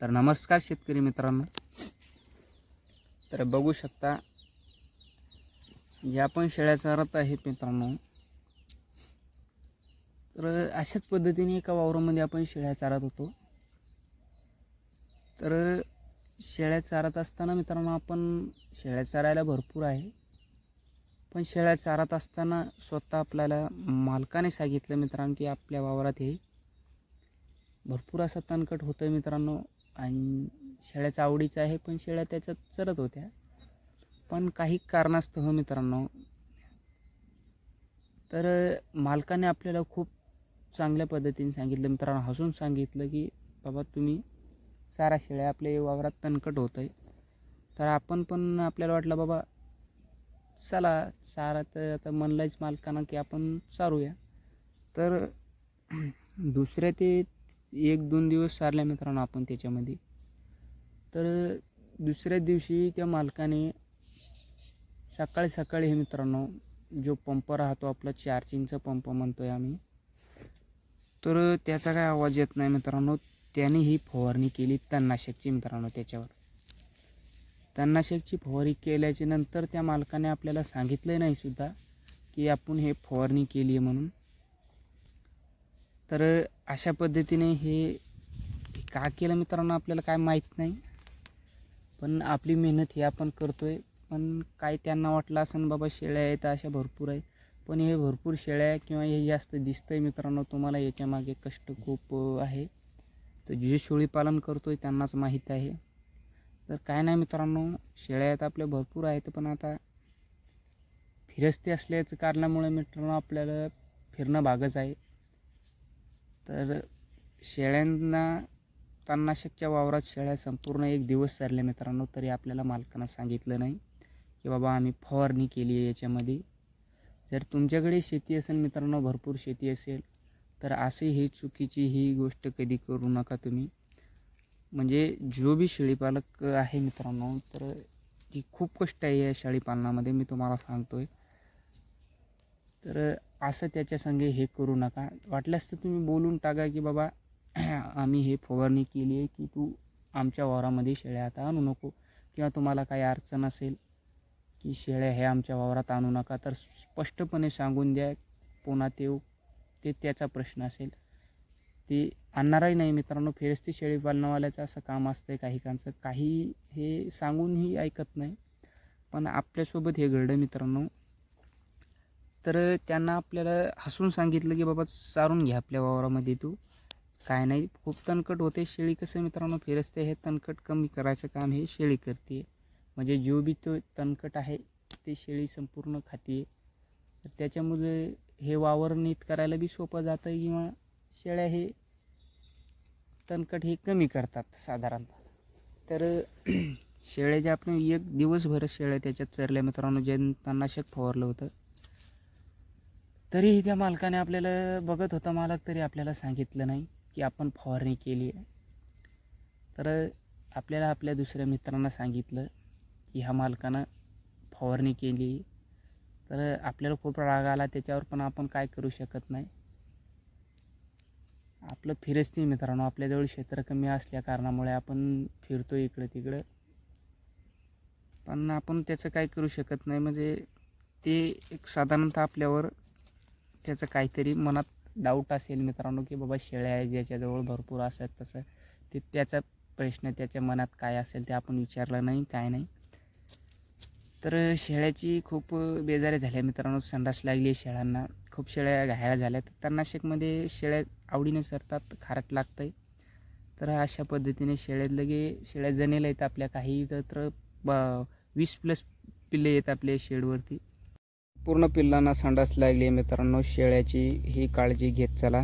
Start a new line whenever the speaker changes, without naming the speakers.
तर नमस्कार शेतकरी मित्रांनो. तर बघू शकता या पण शेळ्या चारत आहेत मित्रांनो. तर अशाच पद्धतीने एका वावरामध्ये आपण शेळ्या चारत होतो. तर शेळ्या चारत असताना मित्रांनो आपण शेळ्या चारायला भरपूर आहे. पण शेळ्या चारत असताना स्वतः आपल्याला मालकाने सांगितलं मित्रांनो की आपल्या वावरात हे भरपूर असं तणकट होतं मित्रांनो. आणि शेळ्याचं आवडीचं आहे पण शेळ्या त्याच्यात चरत होत्या. पण काही कारणास्तव मित्रांनो तर मालकाने आपल्याला खूप चांगल्या पद्धतीने सांगितलं. मित्रांनो हसून सांगितलं की बाबा तुम्ही सारा शेळ्या आपल्या वावरात तणकट होत आहे तर आपण पण आपल्याला वाटलं बाबा चला सारा तर आता म्हणलंच मालकानं की आपण चारूया. तर दुसऱ्या ते एक दोन दिवस सारल्या मित्रांनो आपण त्याच्यामध्ये. तर दुसऱ्या दिवशी त्या मालकाने सकाळी सकाळी हे मित्रांनो जो पंप राहतो आपला चार्जिंगचा पंप म्हणतो आहे आम्ही तर त्याचा काय आवाज येत नाही मित्रांनो. त्याने ही फवारणी केली तणनाशकची मित्रांनो त्याच्यावर. तणनाशकची फवारणी केल्याच्यानंतर त्या मालकाने आपल्याला सांगितलं नाही सुद्धा की आपण हे फवारणी केली आहे म्हणून. तर अशा पद्धतीने हे का केलं मित्रांनो आपल्याला काय माहीत नाही. पण आपली मेहनत ही आपण करतो आहे पण काय त्यांना वाटलं असं बाबा शेळ्या आहेत अशा भरपूर आहे. पण हे भरपूर शेळ्या किंवा हे जास्त दिसतं आहे मित्रांनो तुम्हाला याच्यामागे कष्ट खूप आहे. तर जे शेळी पालन करतो आहे त्यांनाच माहीत आहे. तर काय नाही मित्रांनो शेळ्या आहेत आपल्या भरपूर आहेत पण आता फिरस्ती असल्याचं कारणामुळे मित्रांनो आपल्याला फिरणं भागच आहे. तर शेळ्यांना तणनाशकच्या वावरात शेळ्या संपूर्ण एक दिवस सरल्या मित्रांनो तरी आपल्याला मालकांना सांगितलं नाही की बाबा आम्ही फवारणी केली आहे याच्यामध्ये. जर तुमच्याकडे शेती असेल मित्रांनो भरपूर शेती असेल तर असे ही चुकीची ही गोष्ट कधी करू नका तुम्ही. म्हणजे जो बी शेळीपालक आहे मित्रांनो तर ही खूप कष्ट आहे या शेळीपालनामध्ये मी तुम्हाला सांगतो आहे तर असं त्याच्या संगे हे करू नका. वाटल्यास तर तुम्ही बोलून टाका की बाबा आम्ही हे फवारणी केली आहे की तू आमच्या वावरामध्ये शेळ्या आता आणू नको किंवा तुम्हाला काही अडचण असेल की शेळ्या हे आमच्या वावरात आणू नका तर स्पष्टपणे सांगून द्या पुन्हा ते ते त्याचा प्रश्न असेल. ते आणणारही नाही मित्रांनो फिरस्ती शेळी पालनावाल्याचं असं काम असतं आहे काही काही हे सांगूनही ऐकत नाही. पण आपल्यासोबत हे घडलं मित्रांनो तर त्यांना आपल्याला हसून सांगितलं की बाबा चारून घ्या आपल्या वावरामध्ये तू. काय नाही खूप तणकट होते. शेळी कसं मित्रांनो फिरसते. हे तणकट कमी करायचं काम हे शेळी करते. म्हणजे जो बी तो तणकट आहे ते शेळी संपूर्ण खाते. तर त्याच्यामुळे हे वावर नीट करायला बी सोपं जातं किंवा शेळ्या हे तणकट हे कमी करतात साधारणतः. तर शेळ्याच्या आपण एक दिवसभर शेळ्या त्याच्यात चरल्या मित्रांनो जे तणनाशक फवारलं होतं तरीही त्या मालकाने आपल्याला बघत होता मालक तरी आपल्याला सांगितलं नाही की आपण फवारणी केली आहे. तर आपल्याला आपल्या दुसऱ्या मित्रांना सांगितलं की ह्या मालकानं फवारणी केली. तर आपल्याला खूप राग आला त्याच्यावर पण आपण काय करू शकत नाही. आपलं फिरच नाही मित्रांनो आपल्याजवळ क्षेत्र कमी असल्या कारणामुळे आपण फिरतो इकडं तिकडं. पण आपण त्याचं काय करू शकत नाही म्हणजे ते एक साधारणतः आपल्यावर त्याचं काहीतरी मनात डाऊट असेल मित्रांनो की बाबा शेळ्या आहेत ज्याच्याजवळ भरपूर असतात तसं ते त्याचा प्रश्न त्याच्या मनात काय असेल ते आपण विचारलं नाही काय नाही. तर शेळ्याची खूप बेजारी झाल्या मित्रांनो संडास लागली आहे शेळ्यांना. खूप शेळ्या घायाळ झाल्या तर तणनाशकमध्ये शेळ्या आवडीने सरतात खारट लागतं आहे तर अशा पद्धतीने शेळ्यात लगे शेळ्या जनेला येतात आपल्या काही तर ब वीस प्लस पिल्ले येतात आपल्या शेडवरती. पूर्ण पिल्लांना संडास लागली आहे मित्रांनो. शेळ्याची ही काळजी घेत चला.